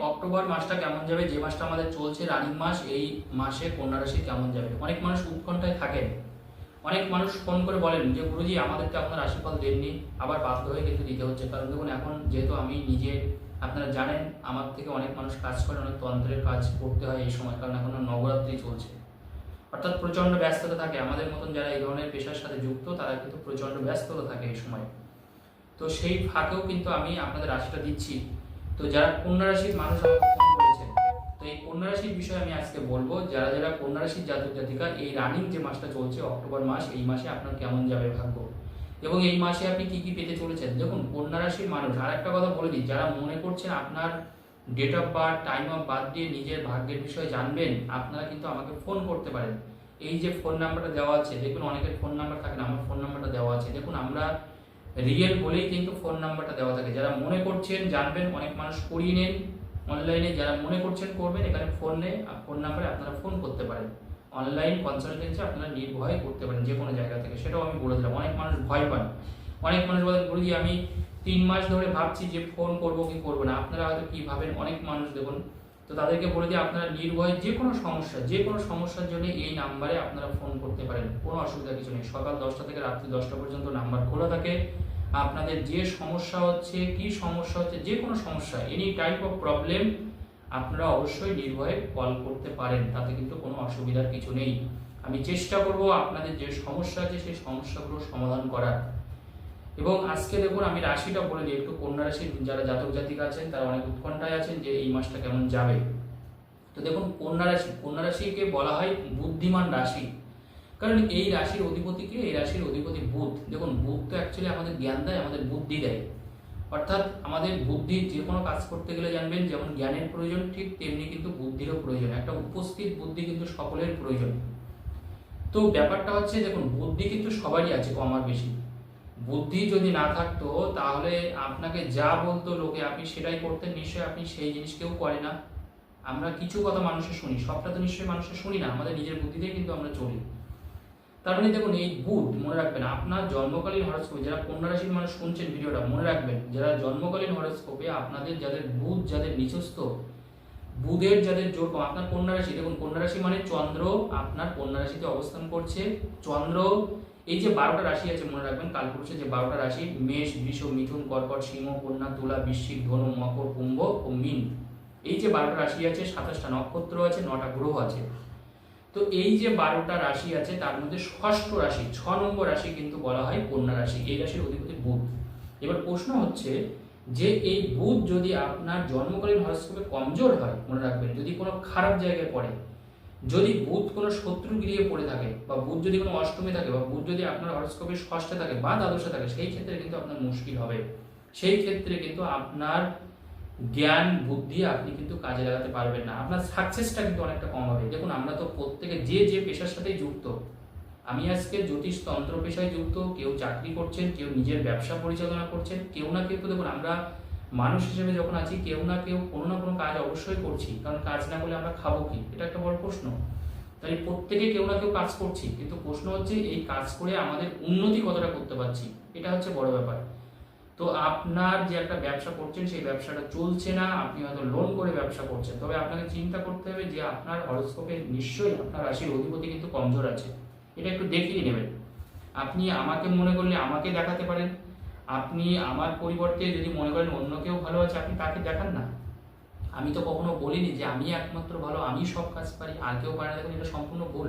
October মাসটা কেমন যাবে? যে মাসটা আমাদের চলছে রানিং মাস, এই মাসে কন্যা রাশি কেমন যাবে? অনেক মানুষ উৎকণ্ঠায় থাকেন। অনেক মানুষ ফোন করে বলেন যে, গুরুজি আমাদের তো আপনার রাশিফল দেননি। আবার বাধ্য হয়ে কিন্তু দিতে হচ্ছে। কারণ দেখুন, এখন যেহেতু আমি নিজে, আপনারা জানেন, আমার থেকে অনেক মানুষ কাজ করে, অনেক তন্ত্রের কাজ করতে হয় এই সময়, কারণ এখন নবরাত্রি চলছে। অর্থাৎ প্রচণ্ড ব্যস্ততা থাকে। আমাদের মতন যারা এই ধরনের পেশার সাথে যুক্ত, তারা কিন্তু প্রচণ্ড ব্যস্ততা থাকে এই সময়। তো সেই ফাঁকেও কিন্তু আমি আপনাদের রাশিটা দিচ্ছি। তো যারা কন্যা রাশির মানুষ করেছেন, তো এই কন্যা রাশির বিষয়ে আমি আজকে বলব, যারা যারা কন্যা রাশির জাতক জাতিকা, এই রানিং যে মাসটা চলছে, অক্টোবর মাস, এই মাসে আপনার কেমন যাবে ভাগ্য? এবং এই মাসে আপনি কি কি পেতে চলেছেন? দেখুন কন্যা রাশির মানুষ আর একটা কথা বলে দিই, যারা মনে করছেন আপনার date of birth time of birth দিয়ে নিজের ভাগ্যের বিষয়ে জানবেন, আপনারা কিন্তু আমাকে ফোন করতে পারেন। এই যে ফোন নাম্বারটা দেওয়া আছে, দেখুন অনেকের ফোন নাম্বার থাকে না, আমার ফোন নাম্বারটা দেওয়া আছে। দেখুন, আমরা রিয়েল বলেই কিন্তু ফোন নাম্বারটা দেওয়া থাকে। যারা মনে করছেন, জানবেন, অনেক মানুষ করিয়ে নেন। অনলাইনে যারা মনে করছেন, করবেন। এখানে ফোন ফোন নাম্বারে আপনারা ফোন করতে পারেন। অনলাইন কনসালটেন্সি আপনারা নির্ভয়ে করতে পারেন যে কোনো জায়গা থেকে। সেটাও আমি বলে দিলাম। অনেক মানুষ ভয় পান। অনেক মানুষ বলেন, গুরুজি, আমি তিন মাস ধরে ভাবছি যে ফোন করব কি করব না। আপনারা হয়তো কি ভাবেন? অনেক মানুষ দেখুন, তো তাদেরকে বলে দিই, আপনারা নির্ভয়ে যে কোনো সমস্যা, যে কোনো সমস্যার জন্য এই নাম্বারে আপনারা ফোন করতে পারেন। কোনো অসুবিধা কিছু নেই। সকাল দশটা থেকে রাত্রি দশটা পর্যন্ত নাম্বার খোলা থাকে। আপনাদের যে সমস্যা হচ্ছে, কি সমস্যা হচ্ছে, যে কোনো সমস্যা এনি টাইপ অফ প্রবলেম আপনারা অবশ্যই নির্ভয়ে কল করতে পারেন, তাতে কিন্তু কোনো অসুবিধার কিছু নেই। আমি চেষ্টা করব আপনাদের যে সমস্যা আছে, সেই সমস্যাগুলো সমাধান করার। এবং আজকে দেখুন, আমি রাশিটা বলে দিই, একটু কন্যা রাশির যারা জাতক জাতিকা আছেন, তারা অনেক উৎকণ্ঠায় আছেন যে এই মাসটা কেমন যাবে। তো দেখুন, কন্যা রাশি, কন্যা রাশিকে বলা হয় বুদ্ধিমান রাশি। কারণ এই রাশির অধিপতিকে এই রাশির অধিপতি বুধ। দেখুন, বুধ তো অ্যাকচুয়ালি আমাদের জ্ঞান দেয়, আমাদের বুদ্ধি দেয়। অর্থাৎ আমাদের বুদ্ধি যে কোনো কাজ করতে গেলে জানবেন, যেমন জ্ঞানের প্রয়োজন, ঠিক তেমনি কিন্তু বুদ্ধিরও প্রয়োজন। একটা উপস্থিত বুদ্ধি কিন্তু সকলের প্রয়োজন। তো ব্যাপারটা হচ্ছে, দেখুন, বুদ্ধি কিন্তু সবারই আছে, কম আর বেশি। বুদ্ধি যদি না থাকতো, তাহলে আপনাকে যা বলতো লোকে, আপনি সেটাই করতেন, নিশ্চয়ই আপনি সেই জিনিস কেউ করে না। আমরা কিছু কথা মানুষের শুনি, সবটা তো নিশ্চয়ই মানুষের শুনি না, আমাদের নিজের বুদ্ধিতেই কিন্তু আমরা চলি। তার মানে দেখুন, এই বুধ মনে রাখবেন, আপনার জন্মকালীন হরস্কোপে, যারা কন্যা রাশির মানুষ শুনছেন ভিডিওটা, মনে রাখবেন, যারা জন্মকালীন হরস্কোপে, আপনাদের যাদের বুধ যাদের নিচস্থ বুধের যাদের জোর কম, আপনার কন্যা রাশি, দেখুন, কন্যা রাশি মানে চন্দ্র, আপনার কন্যা রাশিতে অবস্থান করছে চন্দ্র। এই যে বারোটা রাশি আছে, মনে রাখবেন কালপুরুষের যে বারোটা রাশি, মেষ, বৃষ, মিথুন, কর্কট, সিংহ, কন্যা, তুলা, বৃশ্চিক, ধনু, মকর, কুম্ভ ও মিন। এই যে বারোটা রাশি আছে, সাতাশটা নক্ষত্র আছে, নটা গ্রহ আছে। তো এই যে বারোটা রাশি আছে, তার মধ্যে ষষ্ঠ রাশি, ছ নম্বর রাশি কিন্তু বলা হয় কন্যা রাশি, এই রাশির অধিপতি বুধ। এবার প্রশ্ন হচ্ছে যে এই বুধ যদি আপনার জন্মকালীন হরস্কোপে কমজোর হয়, মনে রাখবেন, যদি কোনো খারাপ জায়গায় পড়ে, যদি বুধ কোনো শত্রু গৃহে পড়ে থাকে বা বুধ যদি কোনো অষ্টমে থাকে বা বুধ যদি আপনার হরস্কোপে ষষ্ঠে থাকে বা দ্বাদশে থাকে, সেই ক্ষেত্রে কিন্তু আপনার মুশকিল হবে। সেই ক্ষেত্রে কিন্তু আপনার জ্ঞান, বুদ্ধি আপনি কিন্তু কাজে লাগাতে পারবেন না। আপনার সাকসেসটা কিন্তু অনেকটা কম হবে। দেখুন, আমরা তো প্রত্যেকে যে যে পেশার সাথেই যুক্ত, আমি আজকে জ্যোতিষ তন্ত্র পেশায় যুক্ত, কেউ চাকরি করছেন, কেউ নিজের ব্যবসা পরিচালনা করছেন, কেউ না কেউ তো দেখুন, আমরা মানুষ হিসেবে যখন আছি, কেউ না কেউ কোনো না কোনো কাজ অবশ্যই করছি, কারণ কাজ না করলে আমরা খাব কি? এটা একটা বড় প্রশ্ন। তাই প্রত্যেকে কেউ না কেউ কাজ করছি, কিন্তু প্রশ্ন হচ্ছে, এই কাজ করে আমাদের উন্নতি কতটা করতে পারছি? এটা হচ্ছে বড় ব্যাপার। তো আপনার যে একটা ব্যবসা করছেন, সেই ব্যবসাটা চলছে না, আপনি হয়তো লোন করে ব্যবসা করছেন। তবে আপনাকে চিন্তা করতে হবে যে আপনার হরস্কোপে নিশ্চয়ই আপনার রাশির অধিপতি কিন্তু কমজোর আছে। এটা একটু দেখিয়ে নেবেন। আপনি আমাকে মনে করলে আমাকে দেখাতে পারেন। আপনি আমার পরিবর্তে যদি মনে করেন অন্য কেউ ভালো আছে, আপনি তাকে দেখান না। আমি তো কখনো বলিনি যে আমি একমাত্র ভালো, আমি সব কাজ পারি, আর কেউ পারে না এটা সম্পূর্ণ ভুল।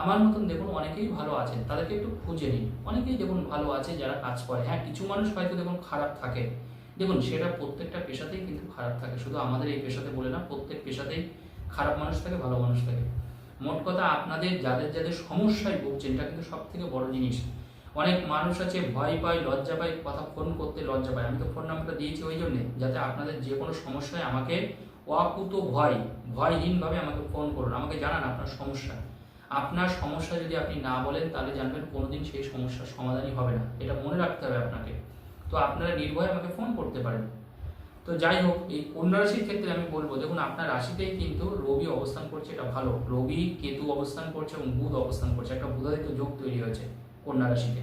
আমার মতন দেখুন অনেকেই ভালো আছেন, তাদেরকে একটু খুঁজে নিন। অনেকেই দেখুন ভালো আছে যারা কাজ করে। হ্যাঁ কিছু মানুষ হয়তো দেখুন খারাপ থাকে। দেখুন, সেটা প্রত্যেকটা পেশাতেই কিন্তু খারাপ থাকে। শুধু আমাদের এই পেশাতে বলে না, প্রত্যেক পেশাতেই খারাপ মানুষ থাকে, ভালো মানুষ থাকে। মোট কথা আপনাদের, যাদের যাদের সমস্যায় ভুগছেন, এটা কিন্তু সব থেকে বড় জিনিস। অনেক মানুষ আছে, ভয় পায়, লজ্জা পায়, কথা ফোন করতে লজ্জা পায়। আমি তো ফোন নাম্বারটা দিয়েছি ওই জন্যে, যাতে আপনাদের যে কোনো সমস্যায় আমাকে অকুত ভয় ভয়হীনভাবে আমাকে ফোন করুন। আমাকে জানান আপনার সমস্যা। আপনার সমস্যা যদি আপনি না বলেন, তাহলে জানবেন কোনোদিন সেই সমস্যার সমাধানই হবে না। এটা মনে রাখতে হবে আপনাকে। তো আপনারা নির্ভয়ে আমাকে ফোন করতে পারেন। তো যাই হোক, এই কন্যা রাশির ক্ষেত্রে আমি বলব, দেখুন আপনার রাশিতেই কিন্তু রবি অবস্থান করছে, এটা ভালো। রবি কেতু অবস্থান করছে এবং বুধ অবস্থান করছে। একটা বুধাদিত্য যোগ তৈরি হয়েছে কন্যা রাশিতে।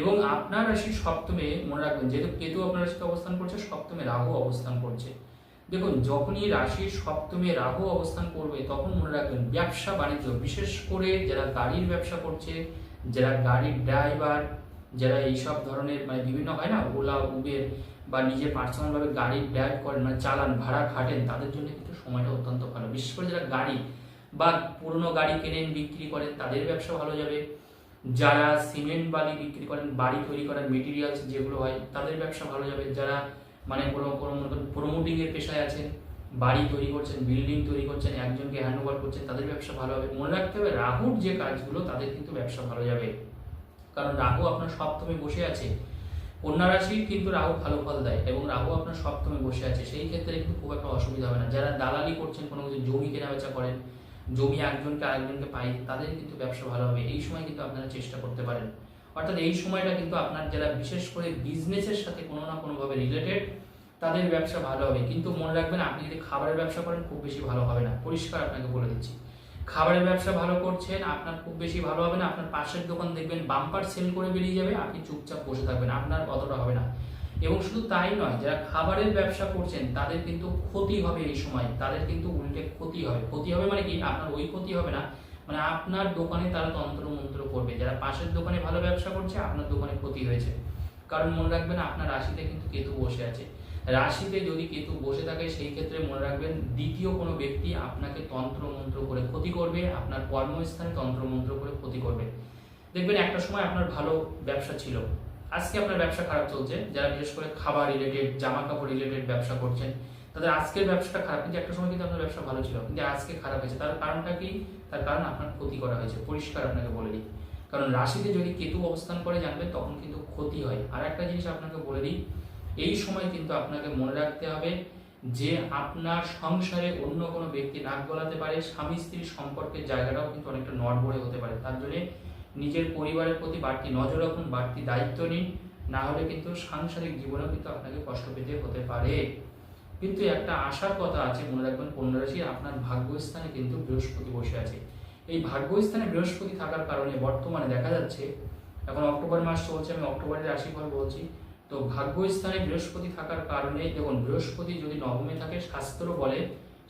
এবং আপনার রাশির সপ্তমে, মনে রাখবেন, যেহেতু কেতু আপনার রাশিতে অবস্থান করছে, সপ্তমে রাহু অবস্থান করছে। দেখুন, যখনই রাশির সপ্তমে রাহু অবস্থান করবে, তখন মনে রাখবেন ব্যবসা বাণিজ্য, বিশেষ করে যারা গাড়ির ব্যবসা করছে, যারা গাড়ির ড্রাইভার যারা এইসব ধরনের মানে বিভিন্ন হয় না ওলা উবের বা নিজে পার্সোনালভাবে গাড়ি ড্রাইভ করেন মানে চালান, ভাড়া খাটেন তাদের জন্য কিন্তু সময়টা অত্যন্ত ভালো। বিশেষ করে যারা গাড়ি বা পুরনো গাড়ি কেনেন, বিক্রি করেন, তাদের ব্যবসা ভালো যাবে। যারা সিমেন্ট বালি বিক্রি করেন, বাড়ি তৈরি করার মেটেরিয়ালস যেগুলো হয়, তাদের ব্যবসা ভালো যাবে। যারা মানে কোনো কোনো প্রমোটিং এর পেশায় আছেন বাড়ি তৈরি করছেন বিল্ডিং তৈরি করছেন, একজনকে হ্যান্ড ওভার করছেন, তাদের ব্যবসা ভালো হবে। মনে রাখতে হবে, রাহুর যে কাজগুলো, তাদের কিন্তু ব্যবসা ভালো যাবে। কারণ রাহু আপনার সপ্তমে বসে আছে। কন্যা রাশি কিন্তু রাহু ভালো ফল দেয় এবং রাহু আপনার সপ্তমে বসে আছে। সেই ক্ষেত্রে কিন্তু খুব একটা অসুবিধা হবে না। যারা দালালি করছেন, কোনো কিছু জমি কেনা বেচা করেন, জমি একজনকে আরেকজনকে পাই, তাদের কিন্তু ব্যবসা ভালো হবে। এই সময় কিন্তু আপনারা চেষ্টা করতে পারেন। অর্থাৎ এই সময়টা কিন্তু আপনার যারা বিশেষ করে বিজনেসের সাথে কোনো না কোনোভাবে রিলেটেড তাদের ব্যবসা ভালো হবে। কিন্তু মনে রাখবেন, আপনি যদি খাবারের ব্যবসা করেন, খুব বেশি ভালো হবে না। পরিষ্কার আপনাকে বলে দিচ্ছি। খাবারের ব্যবসা ভালো করছেন, আপনার খুব বেশি ভালো হবে না। আপনার পাশের দোকান দেখবেন বাম্পার সেল করে বেরিয়ে যাবে, আপনি চুপচাপ বসে থাকবেন, আপনার অতটা হবে না। এবং শুধু তাই নয়, যারা খাবারের ব্যবসা করছেন, তাদের কিন্তু ক্ষতি হবে এই সময়। তাদের কিন্তু উল্টে ক্ষতি হবে। ক্ষতি হবে মানে কি? আপনার ওই ক্ষতি হবে না। মানে আপনার দোকানে তারা তন্ত্র মন্ত্র করবে। যারা পাশের দোকানে ভালো ব্যবসা করছে, আপনার দোকানে ক্ষতি হয়েছে। কারণ মনে রাখবেন, আপনার রাশিতে কিন্তু কেতু বসে আছে। রাশিতে যদি কেতু বসে থাকে, সেই ক্ষেত্রে মনে রাখবেন, দ্বিতীয় কোনো ব্যক্তি আপনাকে তন্ত্র মন্ত্র করে ক্ষতি করবে, আপনার কর্মস্থানে তন্ত্র মন্ত্র করে ক্ষতি করবে। দেখবেন, একটা সময় আপনার ভালো ব্যবসা ছিল। আজকে আপনার ব্যবসা খারাপ চলছে। যারা বিশেষ করে খাবার রিলেটেড জামা কাপড় রিলেটেড ব্যবসা করছেন, তাদের আজকের ব্যবসাটা খারাপ। কিন্তু একটা সময় কিন্তু আপনার ব্যবসা ভালো ছিল। কিন্তু আজকে খারাপ হয়েছে। তার কারণটা কি? তার কারণ আপনার ক্ষতি করা হয়েছে। পরিষ্কার আপনাকে বলে দিই। কারণ রাশিতে যদি কেতু অবস্থান করে জানবেন তখন কিন্তু ক্ষতি হয়। আর একটা জিনিস আপনাকে বলে দিই, এই সময় কিন্তু আপনাকে মনে রাখতে হবে যে আপনার সংসারে অন্য কোনো ব্যক্তি নাক গলাতে পারে, স্বামী স্ত্রীর সম্পর্কের জায়গাটাও কিন্তু অনেকটা নড়বড়ে হতে পারে। তার জন্য নিজের পরিবারের প্রতি বাড়তি নজর রাখুন, বাড়তি দায়িত্ব নিন। না হলে কিন্তু সাংসারিক জীবনেও কিন্তু আপনাকে কষ্ট পেতে হতে পারে। কিন্তু একটা আশার কথা আছে, মনে রাখবেন, কন্যা রাশি আপনার ভাগ্যস্থানে কিন্তু বৃহস্পতি বসে আছে। এই ভাগ্যস্থানে বৃহস্পতি থাকার কারণে বর্তমানে দেখা যাচ্ছে, এখন অক্টোবর মাস চলছে, আমি অক্টোবরের রাশিফল বলছি, তো ভাগ্যস্থানে বৃহস্পতি থাকার কারণে, দেখুন, বৃহস্পতি যদি নবমে থাকে, শাস্ত্র বলে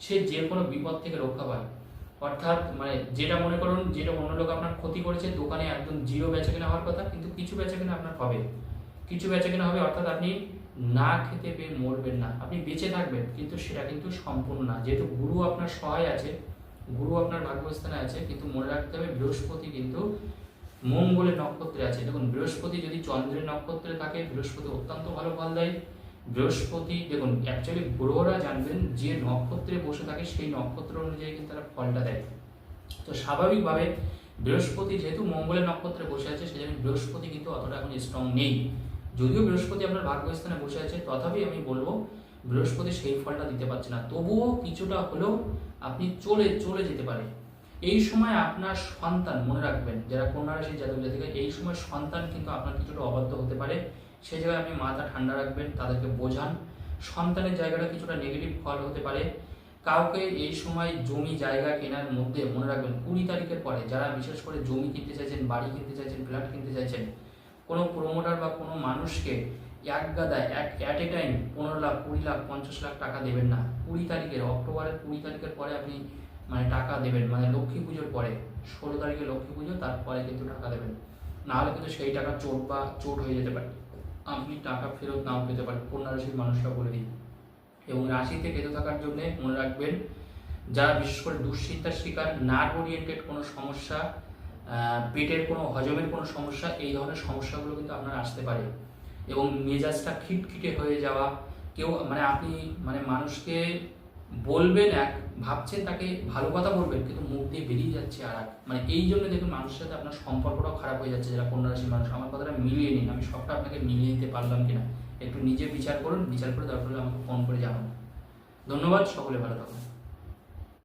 সে যে কোনো বিপদ থেকে রক্ষা পায়। অর্থাৎ মানে যেটা মনে করুন, যেটা অন্য লোক আপনার ক্ষতি করেছে, দোকানে একদম জিরো বেচা কেনা হওয়ার কথা, কিন্তু কিছু বেচা কেনা আপনার হবে। কিছু বেচা কেনা হবে, অর্থাৎ আপনি না খেতে পেয়ে মরবেন না। আপনি বেঁচে থাকবেন, কিন্তু সেটা কিন্তু সম্পূর্ণ না। যেহেতু গুরু আপনার সহায় আছে, গুরু আপনার ভাগ্যস্থানে আছে, কিন্তু মনে রাখতে হবে বৃহস্পতি কিন্তু মঙ্গলের নক্ষত্রে আছে। দেখুন, বৃহস্পতি যদি চন্দ্রের নক্ষত্রে থাকে, বৃহস্পতি অত্যন্ত ভালো ফল দেয়। বৃহস্পতি, দেখুন অ্যাকচুয়ালি গ্রহরা জানবেন যে নক্ষত্রে বসে থাকে, সেই নক্ষত্র অনুযায়ী কিন্তু তারা ফলটা দেয়। তো স্বাভাবিকভাবে বৃহস্পতি যেহেতু মঙ্গলের নক্ষত্রে বসে আছে, সেজন্য বৃহস্পতি কিন্তু অতটা এখন স্ট্রং নেই। যদিও বৃহস্পতি আপনার ভাগ্যস্থানে বসে আছে তথাপি আমি বলব বৃহস্পতি সেই ফলটা দিতে পারছে না। তবুও কিছুটা হলেও আপনি চলে চলে যেতে পারে। এই সময় আপনার সন্তান, মনে রাখবেন, যারা কন্যা রাশি জাতক জাতিকা, এই সময় সন্তান কিন্তু আপনার কিছুটা অবাধ্য হতে পারে। সেই জায়গায় আপনি মাথা ঠান্ডা রাখবেন, তাদেরকে বোঝান। সন্তানের জায়গাটা কিছুটা নেগেটিভ ফল হতে পারে। কাউকে এই সময় জমি জায়গা কেনার মধ্যে, মনে রাখবেন, কুড়ি তারিখের পরে যারা বিশেষ করে জমি কিনতে চাইছেন, বাড়ি কিনতে চাইছেন ফ্ল্যাট কিনতে চাইছেন কোনো প্রোমোটার বা কোনো মানুষকে এক গাদায়, এক অ্যাট এ টাইম পনেরো লাখ, কুড়ি লাখ, পঞ্চাশ লাখ টাকা দেবেন না। কুড়ি তারিখের, অক্টোবরের কুড়ি তারিখের পরে আপনি মানে টাকা দেবেন মানে লক্ষ্মী পুজোর পরে। ষোলো তারিখে লক্ষ্মী পুজো, তারপরে কিন্তু টাকা দেবেন। নাহলে কিন্তু সেই টাকা চোট বা চোট হয়ে যেতে পারে। আপনি টাকা ফেরত নাও পেতে পারেন কন্যা রাশির মানুষরা বলে দিন এবং রাশিতে কেতু থাকার জন্য মনে রাখবেন, যারা বিশেষ করে দুশ্চিন্তার শিকার নার্ভ ওরিয়েন্টেড কোনো সমস্যা পেটের কোনো, হজমের কোনো সমস্যা, এই ধরনের সমস্যাগুলো কিন্তু আপনার আসতে পারে। এবং মেজাজটা খিটখিটে হয়ে যাওয়া, কেউ মানে আপনি মানে মানুষকে বলবেন এক, ভাবছেন তাকে ভালো কথা বলবেন, কিন্তু মুখ দিয়ে বেরিয়ে যাচ্ছে আর এক। মানে এই জন্য দেখুন মানুষের সাথে আপনার সম্পর্কটাও খারাপ হয়ে যাচ্ছে, যারা কন্যা রাশির মানুষ। আমার কথাটা মিলিয়ে নিন, আমি সবটা আপনাকে মিলিয়ে নিতে পারলাম কিনা। একটু নিজে বিচার করুন, বিচার করে তারপরে আমাকে ফোন করে জানান। ধন্যবাদ, সকলে ভালো থাকুন।